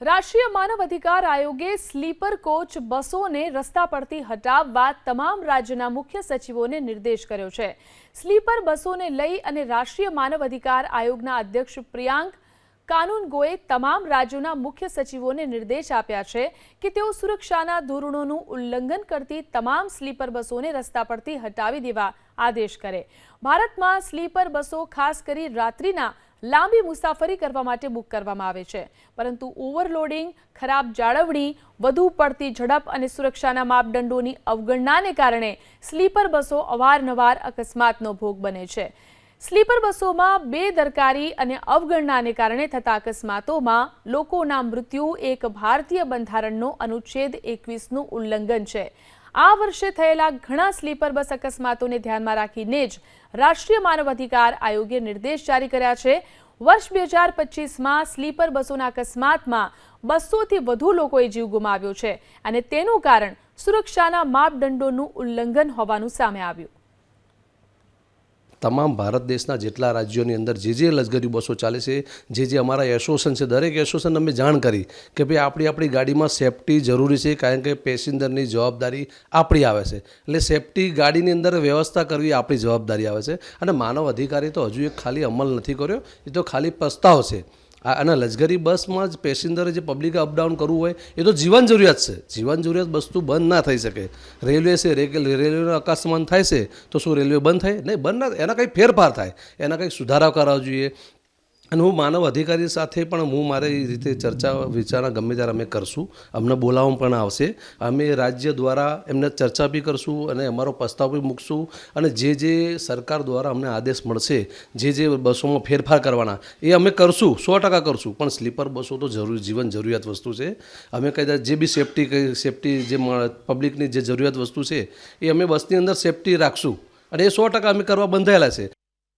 રાષ્ટ્રીય માનવ અધિકાર આયોગે સ્લીપર કોચ બસોને રસ્તા પરથી હટાવવા તમામ રાજ્યના મુખ્ય સચિવોને નિર્દેશ કર્યો છે. સ્લીપર બસોને લઈ અને રાષ્ટ્રીય માનવ અધિકાર આયોગના અધ્યક્ષ પ્રિયાંક કાનૂનગોએ તમામ રાજ્યોના મુખ્ય સચિવોને નિર્દેશ આપ્યા છે કે તેઓ સુરક્ષાના ધોરણોનું ઉલ્લંઘન કરતી તમામ સ્લીપર બસોને રસ્તા પરથી હટાવી દેવા આદેશ કરે. ભારતમાં સ્લીપર બસો ખાસ કરી રાત્રિના લાંબી મુસાફરી કરવા માટે બુક કરવામાં આવે છે. પરંતુ ઓવરલોડિંગ, ખરાબ જાળવણી, વધુ પડતી ઝડપ અને સુરક્ષાના માપદંડોની અવગણનાને કારણે સ્લીપર બસો અવારનવાર અકસ્માતનો ભોગ બને છે. સ્લીપર બસોમાં બેદરકારી અને અવગણનાને કારણે થતા અકસ્માતોમાં લોકોના મૃત્યુ એક ભારતીય બંધારણનો અનુચ્છેદ એકવીસનું ઉલ્લંઘન છે. આ વર્ષે થયેલા ઘણા સ્લીપર બસ અકસ્માતોને ધ્યાનમાં રાખીને જ રાષ્ટ્રીય માનવ અધિકાર આયોગે નિર્દેશ જારી કર્યા છે. વર્ષ બે હજાર પચીસમાં સ્લીપર બસોના અકસ્માતમાં બસોથી વધુ લોકોએ જીવ ગુમાવ્યો છે અને તેનું કારણ સુરક્ષાના માપદંડોનું ઉલ્લંઘન હોવાનું સામે આવ્યું. તમામ ભારત દેશના જેટલા રાજ્યોની અંદર જે જે લશ્કરી બસો ચાલે છે, જે જે અમારા એસોસિએશન છે, દરેક એસોસિએશન અમે જાણ કરી કે ભાઈ આપણી આપણી ગાડીમાં સેફટી જરૂરી છે, કારણ કે પેસેન્જરની જવાબદારી આપણી આવે છે. એટલે સેફટી ગાડીની અંદર વ્યવસ્થા કરવી આપણી જવાબદારી આવે છે. અને માનવ અધિકારી તો હજુ એક ખાલી અમલ નથી કર્યો, એ તો ખાલી પસ્તાવ છે. અને લશ્કરી બસમાં જ પેસેન્જરે જે પબ્લિકે અપડાઉન કરવું હોય, એ તો જીવન જરૂરિયાત છે. જીવન જરૂરિયાત વસ્તુ બંધ ના થઈ શકે. રેલવે છે રેલવેનો અકસ્માત થાય છે, તો શું રેલવે બંધ થાય? નહીં, બંધ ના એના કંઈ ફેરફાર થાય. એના કંઈક સુધારા કરાવવા જોઈએ. અને હું માનવ અધિકારી સાથે પણ હું મારી રીતે ચર્ચા વિચારણા ગમે ત્યારે અમે કરશું. અમને બોલાવવા પણ આવશે. અમે રાજ્ય દ્વારા એમને ચર્ચા બી કરશું અને અમારો પ્રસ્તાવ બી મૂકશું. અને જે જે સરકાર દ્વારા અમને આદેશ મળશે, જે જે બસોમાં ફેરફાર કરવાના, એ અમે કરશું, સો ટકા કરશું. પણ સ્લીપર બસો તો જરૂરી, જીવન જરૂરિયાત વસ્તુ છે. અમે કદાચ જે બી સેફટી સેફટી જે પબ્લિકની જે જરૂરિયાત વસ્તુ છે, એ અમે બસની અંદર સેફટી રાખશું. અને એ સો ટકા અમે કરવા બંધાયેલા છે.